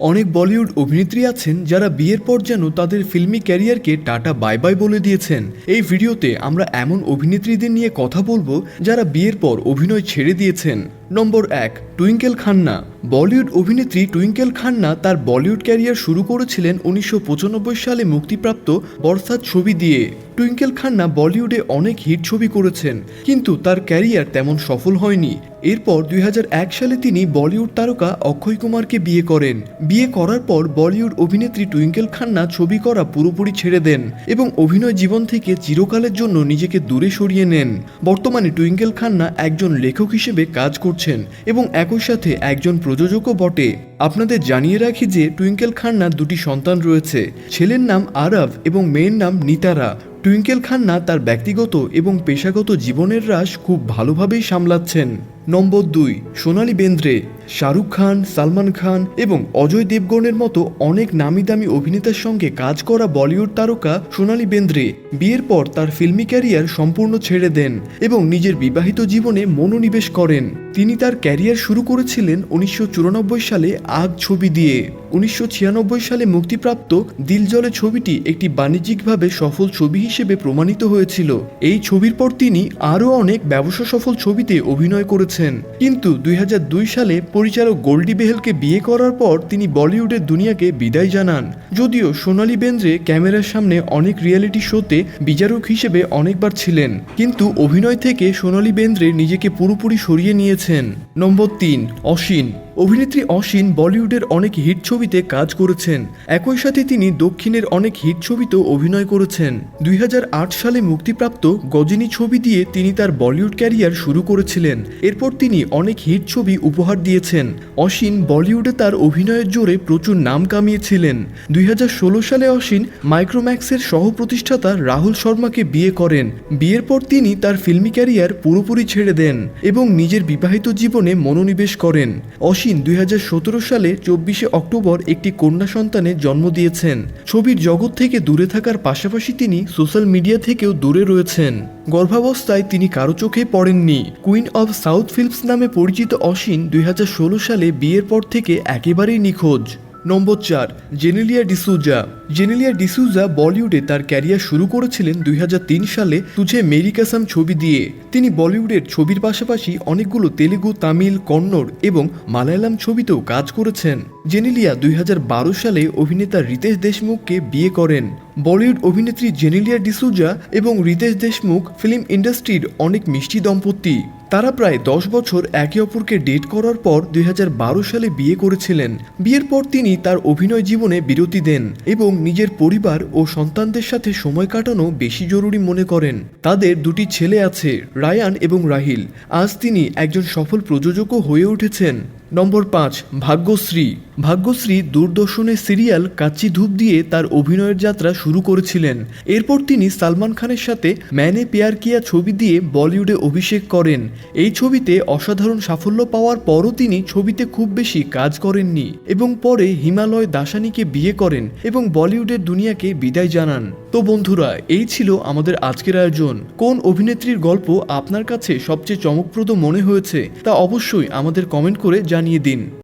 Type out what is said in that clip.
অনেক বলিউড অভিনেত্রী আছেন যারা বিয়ের পর যেন তাদের ফিল্মি ক্যারিয়ারকে টাটা বাই বাই বলে দিয়েছেন। এই ভিডিওতে আমরা এমন অভিনেত্রীদের নিয়ে কথা বলব যারা বিয়ের পর অভিনয় ছেড়ে দিয়েছেন। নম্বর এক টুইঙ্কেল খান্না বলিউড অভিনেত্রী টুইঙ্কেল খান্না তার বলিউড ক্যারিয়ার শুরু করেছিলেন উনিশশো পঁচানব্বই সালে মুক্তিপ্রাপ্ত বরসাত ছবি দিয়ে। টুইঙ্কেল খান্না বলিউডে অনেক হিট ছবি করেছেন, কিন্তু তার ক্যারিয়ার তেমন সফল হয়নি। এরপর দুই হাজার এক সালে তিনি বলিউড তারকা অক্ষয় কুমারকে বিয়ে করেন। বিয়ে করার পর বলিউড অভিনেত্রী টুইঙ্কেল খান্না ছবি করা পুরোপুরি ছেড়ে দেন এবং অভিনয় জীবন থেকে চিরকালের জন্য নিজেকে দূরে সরিয়ে নেন। বর্তমানে টুইঙ্কেল খান্না একজন লেখক হিসেবে কাজ করছেন এবং একই সাথে একজন প্রযোজকও বটে। আপনাদের জানিয়ে রাখি যে টুইঙ্কেল খান্নার দুটি সন্তান রয়েছে। ছেলের নাম আরব এবং মেয়ের নাম নিতারা। টুইঙ্কেল খান্না তার ব্যক্তিগত এবং পেশাগত জীবনের হ্রাস খুব ভালোভাবেই সামলাচ্ছেন। নম্বর দুই, সোনালী বেন্দ্রে। শাহরুখ খান, সালমান খান এবং অজয় দেবগণের মতো অনেক নামি দামি অভিনেতার সঙ্গে কাজ করা বলিউড তারকা সোনালী বেন্দ্রে বিয়ের পর তার ফিল্মি ক্যারিয়ার সম্পূর্ণ ছেড়ে দেন এবং নিজের বিবাহিত জীবনে মনোনিবেশ করেন। তিনি তার ক্যারিয়ার শুরু করেছিলেন উনিশশো চুরানব্বই সালে আগ ছবি দিয়ে। উনিশশো ছিয়ানব্বই সালে মুক্তিপ্রাপ্ত দিল জলে ছবিটি একটি বাণিজ্যিকভাবে সফল ছবি হিসেবে প্রমাণিত হয়েছিল। এই ছবির পর তিনি আরও অনেক ব্যবসা সফল ছবিতে অভিনয় করেছেন। কিন্তু দুই হাজার দুই সালে পরিচালক গোল্ডি বেহেলকে বিয়ে করার পর তিনি বলিউডের দুনিয়াকে বিদায় জানান। যদিও সোনালী বেন্দ্রে ক্যামেরার সামনে অনেক রিয়েলিটি শোতে বিচারক হিসেবে অনেকবার ছিলেন, কিন্তু অভিনয় থেকে সোনালী বেন্দ্রে নিজেকে পুরোপুরি সরিয়ে নিয়েছেন। নম্বর তিন অসীন অভিনেত্রী অসীন বলিউডের অনেক হিট ছবিতে কাজ করেছেন। একই সাথে তিনি দক্ষিণের অনেক হিট ছবিতেও অভিনয় করেছেন। দুই হাজার আট সালে মুক্তিপ্রাপ্ত গজনী ছবি দিয়ে তিনি তার বলিউড ক্যারিয়ার শুরু করেছিলেন। এরপর তিনি অনেক হিট ছবি উপহার দিয়েছেন। অসীন বলিউডে তার অভিনয়ের জোরে প্রচুর নাম কামিয়েছিলেন। দুই হাজার ষোলো সালে অসীন মাইক্রোম্যাক্সের সহ প্রতিষ্ঠাতা রাহুল শর্মাকে বিয়ে করেন। বিয়ের পর তিনি তার ফিল্মি ক্যারিয়ার পুরোপুরি ছেড়ে দেন এবং নিজের বিবাহিত জীবনে মনোনিবেশ করেন। অসীন দুই হাজার সতেরো সালে চব্বিশে অক্টোবর একটি কন্যা সন্তানের জন্ম দিয়েছেন। ছবির জগৎ থেকে দূরে থাকার পাশাপাশি তিনি সোশ্যাল মিডিয়া থেকেও দূরে রয়েছেন। গর্ভাবস্থায় তিনি কারও চোখে পড়েননি। কুইন অব সাউথ ফিল্মস নামে পরিচিত অশ্বিন দুই হাজার ষোলো সালে বিয়ের পর থেকে একেবারেই নিখোঁজ। নম্বর চার, জেনেলিয়া ডিসুজা। জেনেলিয়া ডিসুজা বলিউডে তার ক্যারিয়ার শুরু করেছিলেন দুই হাজার তিন সালে তুঝে মেরি কাসাম ছবি দিয়ে। তিনি বলিউডের ছবির পাশাপাশি অনেকগুলো তেলেগু, তামিল, কন্নড় এবং মালায়ালাম ছবিতেও কাজ করেছেন। জেনেলিয়া দুই হাজার বারো সালে অভিনেতা রিতেশ দেশমুখকে বিয়ে করেন। বলিউড অভিনেত্রী জেনেলিয়া ডিসুজা এবং রিতেশ দেশমুখ ফিল্ম ইন্ডাস্ট্রির অনেক মিষ্টি দম্পতি। তারা প্রায় দশ বছর একে অপরকে ডেট করার পর দুই হাজার বারো সালে বিয়ে করেছিলেন। বিয়ের পর তিনি তার অভিনয় জীবনে বিরতি দেন এবং নিজের পরিবার ও সন্তানদের সাথে সময় কাটানো বেশি জরুরি মনে করেন। তাদের দুটি ছেলে আছে, রায়ান এবং রাহিল। আজ তিনি একজন সফল প্রযোজকও হয়ে উঠেছেন। নম্বর পাঁচ, ভাগ্যশ্রী। ভাগ্যশ্রী দূরদর্শনের সিরিয়াল কাচ্চি ধূপ দিয়ে তার অভিনয়ের যাত্রা শুরু করেছিলেন। এরপর তিনি সালমান খানের সাথে ম্যানে পেয়ার কিয়া ছবি দিয়ে বলিউডে অভিষেক করেন। এই ছবিতে অসাধারণ সাফল্য পাওয়ার পরও তিনি ছবিতে খুব বেশি কাজ করেননি এবং পরে হিমালয় দাসানীকে বিয়ে করেন এবং বলিউডের দুনিয়াকে বিদায় জানান। তো বন্ধুরা, এই ছিল আমাদের আজকের আয়োজন। কোন অভিনেত্রীর গল্প আপনার কাছে সবচেয়ে চমকপ্রদ মনে হয়েছে তা অবশ্যই আমাদের কমেন্ট করে জানিয়ে দিন।